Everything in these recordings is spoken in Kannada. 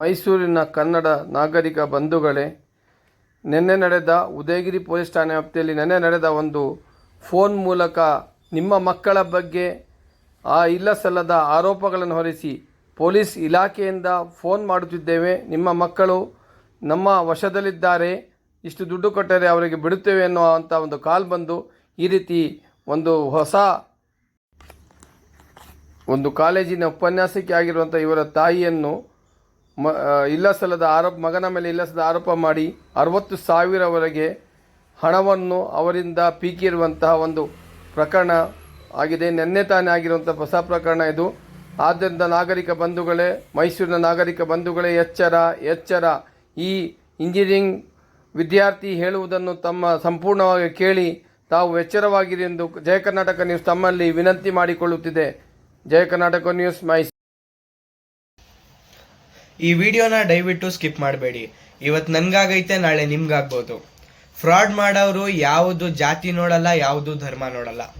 ಮೈಸೂರಿನ ಕನ್ನಡ ನಾಗರಿಕ ಬಂಧುಗಳೇ, ನಿನ್ನೆ ನಡೆದ ಉದಯಗಿರಿ ಪೊಲೀಸ್ ಠಾಣೆ ವ್ಯಾಪ್ತಿಯಲ್ಲಿ ನಿನ್ನೆ ನಡೆದ ಒಂದು ಫೋನ್ ಮೂಲಕ ನಿಮ್ಮ ಮಕ್ಕಳ ಬಗ್ಗೆ ಆ ಇಲ್ಲ ಸಲ್ಲದ ಆರೋಪಗಳನ್ನು ಹೊರಿಸಿ ಪೊಲೀಸ್ ಇಲಾಖೆಯಿಂದ ಫೋನ್ ಮಾಡುತ್ತಿದ್ದೇವೆ. ನಿಮ್ಮ ಮಕ್ಕಳು ನಮ್ಮ ವಶದಲ್ಲಿದ್ದಾರೆ. ಇಷ್ಟು ದುಡ್ಡು ಕೊಟ್ಟರೆ ಅವರಿಗೆ ಬಿಡುತ್ತೇವೆ ಅನ್ನುವಂಥ ಒಂದು ಕಾಲ್ ಬಂದು ಈ ರೀತಿ ಒಂದು ಹೊಸ ಒಂದು ಕಾಲೇಜಿನ ಉಪನ್ಯಾಸಕಿ ಆಗಿರುವಂಥ ಇವರ ತಾಯಿಯನ್ನು ಮ ಆ, ಇಲ್ಲ ಸಲ್ಲದ ಆರೋಪ ಮಗನ ಮೇಲೆ ಇಲ್ಲ ಸಲ್ಲದ ಆರೋಪ ಮಾಡಿ ಅರವತ್ತು ಸಾವಿರವರೆಗೆ ಹಣವನ್ನು ಅವರಿಂದ ಪೀಕಿರುವಂತಹ ಒಂದು ಪ್ರಕರಣ ಆಗಿದೆ. ನಿನ್ನೆ ತಾನೇ ಆಗಿರುವಂಥ ಹೊಸ ಪ್ರಕರಣ ಇದು. ಆದ್ದರಿಂದ ನಾಗರಿಕ ಬಂಧುಗಳೇ ಮೈಸೂರಿನ ನಾಗರಿಕ ಬಂಧುಗಳೇ ಎಚ್ಚರ ಎಚ್ಚರ. ಈ ಇಂಜಿನಿಯರಿಂಗ್ ವಿದ್ಯಾರ್ಥಿ ಹೇಳುವುದನ್ನು ತಮ್ಮ ಸಂಪೂರ್ಣವಾಗಿ ಕೇಳಿ ತಾವು ಎಚ್ಚರವಾಗಿರಿ ಎಂದು ಜಯ ಕರ್ನಾಟಕ ನ್ಯೂಸ್ ತಮ್ಮಲ್ಲಿ ವಿನಂತಿ ಮಾಡಿಕೊಳ್ಳುತ್ತಿದೆ. ಜಯ ಕರ್ನಾಟಕ ನ್ಯೂಸ್ ಮೈಸೂರು. ಈ ವಿಡಿಯೋನ ದಯವಿಟ್ಟು ಸ್ಕಿಪ್ ಮಾಡಬೇಡಿ. ಇವತ್ತು ನನಗಾಗೈತೆ, ನಾಳೆ ನಿಮ್ಗಾಗ್ಬೋದು. ಫ್ರಾಡ್ ಮಾಡೋರು ಯಾವುದು ಜಾತಿ ನೋಡಲ್ಲ, ಯಾವುದು ಧರ್ಮ ನೋಡಲ್ಲ.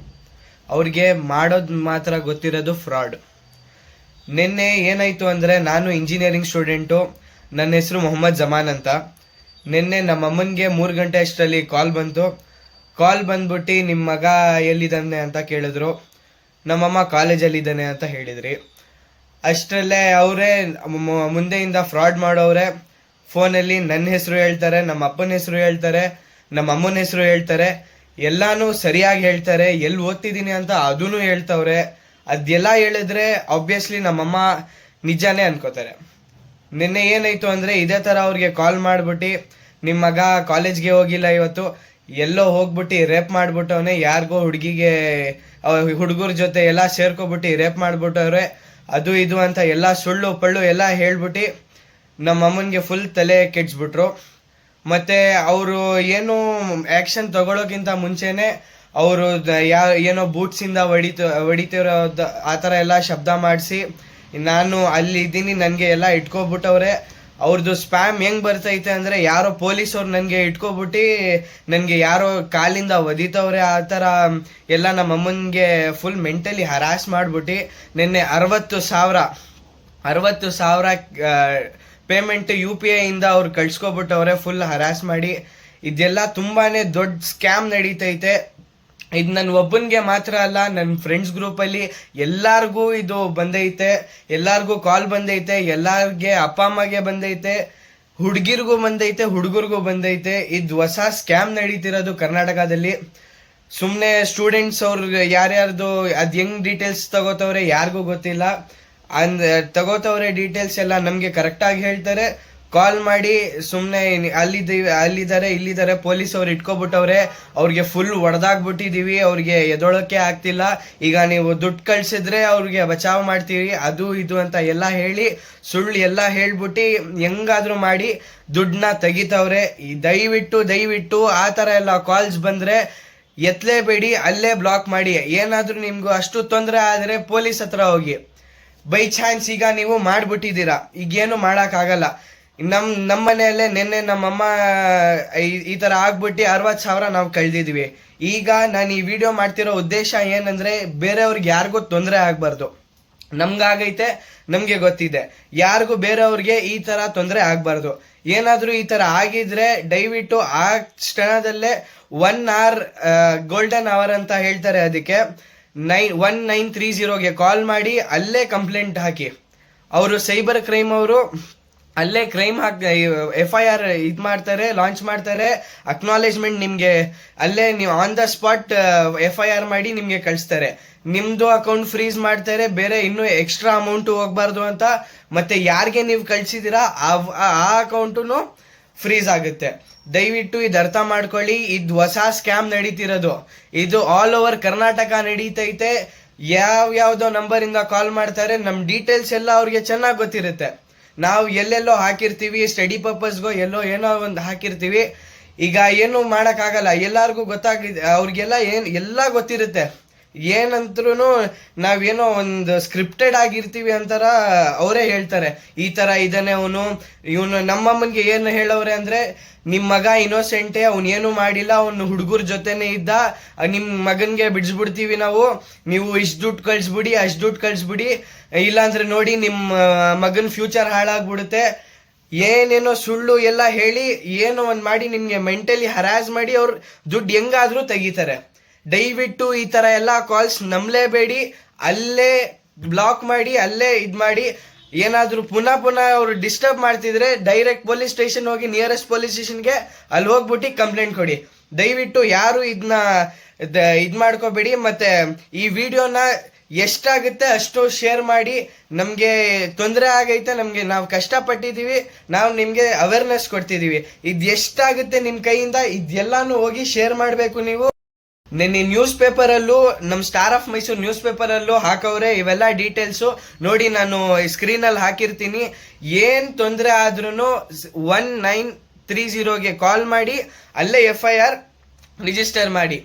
ಅವ್ರಿಗೆ ಮಾಡೋದು ಮಾತ್ರ ಗೊತ್ತಿರೋದು ಫ್ರಾಡ್. ನಿನ್ನೆ ಏನಾಯಿತು ಅಂದರೆ, ನಾನು ಇಂಜಿನಿಯರಿಂಗ್ ಸ್ಟೂಡೆಂಟು ನನ್ನ ಹೆಸರು ಮೊಹಮ್ಮದ್ ಜಮಾನ್ ಅಂತ. ನಿನ್ನೆ ನಮ್ಮ ಅಮ್ಮನಿಗೆ ಮೂರು ಗಂಟೆ ಅಷ್ಟರಲ್ಲಿ ಕಾಲ್ ಬಂತು. ಕಾಲ್ ಬಂದ್ಬಿಟ್ಟು ನಿಮ್ಮ ಮಗ ಎಲ್ಲಿದ್ದಾನೆ? ಅಂತ ಕೇಳಿದ್ರು. ನಮ್ಮಮ್ಮ ಕಾಲೇಜಲ್ಲಿದ್ದಾನೆ ಅಂತ ಹೇಳಿದ್ರಿ. ಅಷ್ಟರಲ್ಲೇ ಅವರೇ ಮುಂದೆಯಿಂದ ಫ್ರಾಡ್ ಮಾಡೋರೆ ಫೋನಲ್ಲಿ ನನ್ನ ಹೆಸರು ಹೇಳ್ತಾರೆ, ನಮ್ಮ ಅಪ್ಪನ ಹೆಸರು ಹೇಳ್ತಾರೆ, ನಮ್ಮ ಅಮ್ಮನ ಹೆಸರು ಹೇಳ್ತಾರೆ. ಎಲ್ಲಾನು ಸರಿಯಾಗಿ ಹೇಳ್ತಾರೆ. ಎಲ್ಲಿ ಓದ್ತಿದ್ದೀನಿ ಅಂತ ಅದೂ ಹೇಳ್ತವ್ರೆ. ಅದೆಲ್ಲ ಹೇಳಿದ್ರೆ ಆಬ್ವಿಯಸ್ಲಿ ನಮ್ಮಮ್ಮ ನಿಜಾನೇ ಅನ್ಕೋತಾರೆ. ನಿನ್ನೆ ಏನಾಯ್ತು ಅಂದ್ರೆ ಇದೇ ತರ ಅವ್ರಿಗೆ ಕಾಲ್ ಮಾಡ್ಬಿಟ್ಟು ನಿಮ್ಮ ಮಗ ಕಾಲೇಜ್ಗೆ ಹೋಗಿಲ್ಲ ಇವತ್ತು, ಎಲ್ಲೋ ಹೋಗ್ಬಿಟ್ಟು ರೇಪ್ ಮಾಡ್ಬಿಟ್ಟವನೇ, ಯಾರಿಗೋ ಹುಡುಗಿಗೆ ಹುಡುಗರ ಜೊತೆ ಎಲ್ಲ ಸೇರ್ಕೊಬಿಟ್ಟು ರೇಪ್ ಮಾಡ್ಬಿಟ್ಟವ್ರೆ. ಅದು ಇದು ಅಂತ ಎಲ್ಲ ಸುಳ್ಳು ಪಳ್ಳು ಎಲ್ಲ ಹೇಳ್ಬಿಟ್ಟು ನಮ್ಮ ಅಮ್ಮನಿಗೆ ಫುಲ್ ತಲೆ ಕೆಡ್ಸ್ಬಿಟ್ರು. ಮತ್ತೆ ಅವರು ಏನು ಆ್ಯಕ್ಷನ್ ತಗೊಳ್ಳೋಕ್ಕಿಂತ ಮುಂಚೆನೆ ಅವರು ಯಾ ಏನೋ ಬೂಟ್ಸಿಂದ ಹೊಡಿತ, ಹೊಡಿತಿರೋ ಆ ಥರ ಎಲ್ಲ ಶಬ್ದ ಮಾಡಿಸಿ, ನಾನು ಅಲ್ಲಿ ಇದ್ದೀನಿ, ನನಗೆ ಎಲ್ಲ ಇಟ್ಕೊಬಿಟ್ಟವ್ರೆ. ಅವ್ರದ್ದು ಸ್ಪ್ಯಾಮ್ ಹೆಂಗ್ ಬರ್ತೈತೆ ಅಂದ್ರೆ ಯಾರೋ ಪೊಲೀಸವ್ರು ನನಗೆ ಇಟ್ಕೊಬಿಟ್ಟು ನನಗೆ ಯಾರೋ ಕಾಲಿಂದ ಒದಿತವ್ರೆ ಆ ಥರ ಎಲ್ಲ ನಮ್ಮ ಅಮ್ಮನಿಗೆ ಫುಲ್ ಮೆಂಟಲಿ ಹರಾಸ್ ಮಾಡ್ಬಿಟ್ಟು ನಿನ್ನೆ ಅರವತ್ತು ಸಾವಿರ ಅರವತ್ತು ಸಾವಿರ ಪೇಮೆಂಟ್ ಯು ಪಿ ಐ ಇಂದ ಅವ್ರು ಕಳ್ಸ್ಕೊಬಿಟ್ಟವ್ರೆ ಫುಲ್ ಹರಾಸ್ ಮಾಡಿ. ಇದೆಲ್ಲ ತುಂಬಾನೇ ದೊಡ್ಡ ಸ್ಕ್ಯಾಮ್ ನಡೀತೈತೆ. ಇದು ನನ್ನ ಒಬ್ಬನಿಗೆ ಮಾತ್ರ ಅಲ್ಲ ನನ್ನ ಫ್ರೆಂಡ್ಸ್ ಗ್ರೂಪಲ್ಲಿ ಎಲ್ಲರಿಗೂ ಇದು ಬಂದೈತೆ, ಎಲ್ಲರಿಗೂ ಕಾಲ್ ಬಂದೈತೆ, ಎಲ್ಲರಿಗೆ ಅಪ್ಪ ಅಮ್ಮಗೆ ಬಂದೈತೆ, ಹುಡುಗಿರಿಗೂ ಬಂದೈತೆ, ಹುಡುಗರಿಗೂ ಬಂದೈತೆ. ಇದು ಹೊಸ ಸ್ಕ್ಯಾಮ್ ನಡೀತಿರೋದು ಕರ್ನಾಟಕದಲ್ಲಿ. ಸುಮ್ಮನೆ ಸ್ಟೂಡೆಂಟ್ಸ್ ಅವ್ರು ಯಾರ್ಯಾರ್ದು, ಅದು ಹೆಂಗೆ ಡೀಟೇಲ್ಸ್ ತಗೋತವ್ರೆ ಯಾರಿಗೂ ಗೊತ್ತಿಲ್ಲ. ಅಂದ್, ತಗೋತವ್ರೆ ಡೀಟೇಲ್ಸ್ ಎಲ್ಲ ನಮಗೆ ಕರೆಕ್ಟಾಗಿ ಹೇಳ್ತಾರೆ. ಕಾಲ್ ಮಾಡಿ ಸುಮ್ಮನೆ ಅಲ್ಲಿದ್ದೀವಿ ಅಲ್ಲಿದ್ದಾರೆ, ಇಲ್ಲಿದ್ದಾರೆ ಪೊಲೀಸ್ ಅವ್ರು ಇಟ್ಕೊಬಿಟ್ಟವ್ರೆ, ಅವ್ರಿಗೆ ಫುಲ್ ಹೊಡೆದಾಗ್ಬಿಟ್ಟಿದೀವಿ ಅವ್ರಿಗೆ ಎದೊಳಕ್ಕೆ ಆಗ್ತಿಲ್ಲ. ಈಗ ನೀವು ದುಡ್ಡು ಕಳ್ಸಿದ್ರೆ ಅವ್ರಿಗೆ ಬಚಾವ್ ಮಾಡ್ತೀವಿ ಅದು ಇದು ಅಂತ ಎಲ್ಲ ಹೇಳಿ, ಸುಳ್ಳು ಎಲ್ಲ ಹೇಳ್ಬಿಟ್ಟು ಹೆಂಗಾದರೂ ಮಾಡಿ ದುಡ್ಡನ್ನ ತೆಗಿತವ್ರೆ. ದಯವಿಟ್ಟು ದಯವಿಟ್ಟು ಆ ಥರ ಎಲ್ಲ ಕಾಲ್ಸ್ ಬಂದ್ರೆ ಎತ್ತಲೇಬೇಡಿ ಅಲ್ಲೇ ಬ್ಲಾಕ್ ಮಾಡಿ. ಏನಾದರೂ ನಿಮ್ಗೂ ಅಷ್ಟು ತೊಂದರೆ ಆದರೆ ಪೊಲೀಸ್ ಹತ್ರ ಹೋಗಿ. ಬೈ ಚಾನ್ಸ್ ಈಗ ನೀವು ಮಾಡ್ಬಿಟ್ಟಿದ್ದೀರಾ. ಈಗೇನು ಮಾಡೋಕ್ಕಾಗಲ್ಲ. ನಮ್ಮ ನಮ್ಮ ಮನೆಯಲ್ಲೇ ನಿನ್ನೆ ನಮ್ಮಮ್ಮ, ಈ- ಥರ ಆಗ್ಬಿಟ್ಟು ಅರವತ್ತು ಸಾವಿರ ನಾವು ಕಳೆದಿದ್ವಿ. ಈಗ ನಾನು ಈ ವಿಡಿಯೋ ಮಾಡ್ತಿರೋ ಉದ್ದೇಶ ಏನಂದ್ರೆ ಬೇರೆಯವ್ರಿಗೆ ಯಾರಿಗೂ ತೊಂದರೆ ಆಗಬಾರ್ದು. ನಮ್ಗಾಗೈತೆ, ನಮಗೆ ಗೊತ್ತಿದೆ. ಯಾರಿಗೂ ಬೇರೆಯವ್ರಿಗೆ ಈ ಥರ ತೊಂದರೆ ಆಗಬಾರ್ದು. ಏನಾದರೂ ಈ ಥರ ಆಗಿದ್ರೆ ದಯವಿಟ್ಟು ಆ ಕ್ಷಣದಲ್ಲೇ ಒನ್ ಅವರ್ ಗೋಲ್ಡನ್ ಅವರ್ ಅಂತ ಹೇಳ್ತಾರೆ ಅದಕ್ಕೆ. ನೈನ್ ಒನ್ ನೈನ್ ತ್ರೀ ಜೀರೋಗೆ ಕಾಲ್ ಮಾಡಿ ಅಲ್ಲೇ ಕಂಪ್ಲೇಂಟ್ ಹಾಕಿ. ಅವರು ಸೈಬರ್ ಕ್ರೈಮ್ ಅವರು ಅಲ್ಲೇ ಕ್ರೈಮ್ ಹಾಕ್ ಎಫ್ ಐ ಆರ್ ಇದು ಮಾಡ್ತಾರೆ ಲಾಂಚ್ ಮಾಡ್ತಾರೆ. ಅಕ್ನಾಲೇಜ್ಮೆಂಟ್ ನಿಮಗೆ, ಅಲ್ಲೇ ನೀವು on the spot F I R ಮಾಡಿ ನಿಮಗೆ ಕಳಿಸ್ತಾರೆ. ನಿಮ್ಮದು ಅಕೌಂಟ್ ಫ್ರೀಸ್ ಮಾಡ್ತಾರೆ, ಬೇರೆ ಇನ್ನೂ ಎಕ್ಸ್ಟ್ರಾ ಅಮೌಂಟ್ ಹೋಗ್ಬಾರ್ದು ಅಂತ. ಮತ್ತೆ ಯಾರಿಗೆ ನೀವು ಕಳ್ಸಿದ್ದೀರಾ, ಆ ಅಕೌಂಟು ಫ್ರೀಸ್ ಆಗುತ್ತೆ. ದಯವಿಟ್ಟು ಇದು ಅರ್ಥ ಮಾಡ್ಕೊಳ್ಳಿ, ಇದು ಹೊಸ ಸ್ಕ್ಯಾಮ್ ನಡೀತಿರೋದು. ಇದು ಆಲ್ ಓವರ್ ಕರ್ನಾಟಕ ನಡೀತೈತೆ. ಯಾವ ಯಾವ್ದೋ ನಂಬರಿಂದ ಕಾಲ್ ಮಾಡ್ತಾರೆ ನಮ್ಮ ಡೀಟೇಲ್ಸ್ ಎಲ್ಲ ಅವ್ರಿಗೆ ಚೆನ್ನಾಗಿ ಗೊತ್ತಿರುತ್ತೆ. ನಾವು ಎಲ್ಲೆಲ್ಲೋ ಹಾಕಿರ್ತೀವಿ ಸ್ಟಡಿ ಪರ್ಪಸ್ಗೋ ಎಲ್ಲೋ ಏನೋ ಒಂದು ಹಾಕಿರ್ತೀವಿ. ಈಗ ಏನು ಮಾಡೋಕ್ಕಾಗಲ್ಲ. ಎಲ್ಲರಿಗೂ ಗೊತ್ತಾಗಿದೆ ಅವ್ರಿಗೆಲ್ಲ ಏನು, ಎಲ್ಲ ಗೊತ್ತಿರುತ್ತೆ. ಏನಂತ್ರೂ ನಾವೇನೋ ಒಂದು ಸ್ಕ್ರಿಪ್ಟೆಡ್ ಆಗಿರ್ತೀವಿ ಅಂತಾರ ಅವರೇ ಹೇಳ್ತಾರೆ. ಈ ತರ ಇದ್ದಾನೆ ಅವನು. ಇವನು ನಮ್ಮಮ್ಮನಿಗೆ ಏನು ಹೇಳೋರೆ ಅಂದ್ರೆ ನಿಮ್ಮ ಮಗ ಇನ್ನೋಸೆಂಟೇ ಅವನೇನು ಏನು ಮಾಡಿಲ್ಲ, ಅವನು ಹುಡುಗರ ಜೊತೆನೇ ಇದ್ದ ನಿಮ್ಮ ಮಗನಿಗೆ ಬಿಡಿಸ್ಬಿಡ್ತೀವಿ ನಾವು. ನೀವು ಇಷ್ಟು ದುಡ್ಡು ಕಳಿಸ್ಬಿಡಿ, ಅಷ್ಟು ದುಡ್ಡು ಕಳಿಸ್ಬಿಡಿ. ಇಲ್ಲಾಂದ್ರೆ ನೋಡಿ ನಿಮ್ಮ ಮಗನ ಫ್ಯೂಚರ್ ಹಾಳಾಗ್ಬಿಡುತ್ತೆ. ಏನೇನೋ ಸುಳ್ಳು ಎಲ್ಲ ಹೇಳಿ, ಏನೋ ಒಂದು ಮಾಡಿ ನಿಮಗೆ ಮೆಂಟಲಿ ಹರಾಸ್ ಮಾಡಿ ಅವ್ರು ದುಡ್ಡು ಹೆಂಗಾದರೂ ತೆಗಿತಾರೆ. ದಯವಿಟ್ಟು ಈ ತರ ಎಲ್ಲ ಕಾಲ್ಸ್ ನಂಬಲೇಬೇಡಿ, ಅಲ್ಲೇ ಬ್ಲಾಕ್ ಮಾಡಿ, ಅಲ್ಲೇ ಇದು ಮಾಡಿ. ಏನಾದರೂ ಪುನಃ ಪುನಃ ಅವರು ಡಿಸ್ಟರ್ಬ್ ಮಾಡ್ತಿದ್ರೆ ಡೈರೆಕ್ಟ್ ಪೊಲೀಸ್ ಸ್ಟೇಷನ್ ಹೋಗಿ ನಿಯರೆಸ್ಟ್ ಪೊಲೀಸ್ ಸ್ಟೇಷನ್ಗೆ ಅಲ್ಲಿ ಹೋಗ್ಬಿಟ್ಟು ಕಂಪ್ಲೇಂಟ್ ಕೊಡಿ. ದಯವಿಟ್ಟು ಯಾರು ಇದನ್ನ ಇದ್ ಮಾಡ್ಕೋಬೇಡಿ. ಮತ್ತೆ ಈ ವಿಡಿಯೋನ ಎಷ್ಟಾಗುತ್ತೆ ಅಷ್ಟು ಶೇರ್ ಮಾಡಿ. ನಮಗೆ ತೊಂದರೆ ಆಗೈತೆ, ನಮಗೆ ನಾವು ಕಷ್ಟಪಟ್ಟಿದ್ದೀವಿ ನಾವು ನಿಮಗೆ ಅವೇರ್ನೆಸ್ ಕೊಡ್ತಿದ್ದೀವಿ ಇದು ಎಷ್ಟಾಗುತ್ತೆ ನಿಮ್ಮ ಕೈಯಿಂದ ಇದೆಲ್ಲಾನು ಹೋಗಿ ಶೇರ್ ಮಾಡಬೇಕು ನೀವು. ನಿನ್ನೆ ನ್ಯೂಸ್ ಪೇಪರಲ್ಲೂ ನಮ್ಮ ಸ್ಟಾರ್ ಆಫ್ ಮೈಸೂರು ನ್ಯೂಸ್ ಪೇಪರಲ್ಲೂ ಹಾಕವ್ರೆ, ಇವೆಲ್ಲ ಡೀಟೇಲ್ಸ್ ನೋಡಿ ನಾನು ಸ್ಕ್ರೀನ್ ಅಲ್ಲಿ ಹಾಕಿರ್ತೀನಿ. ಏನು ತೊಂದರೆ ಆದ್ರೂ ಒನ್ ನೈನ್ ತ್ರೀ ಜೀರೋಗೆ ಕಾಲ್ ಮಾಡಿ, ಅಲ್ಲೇ ಎಫ್ ಐ ಆರ್ ರಿಜಿಸ್ಟರ್ ಮಾಡಿ.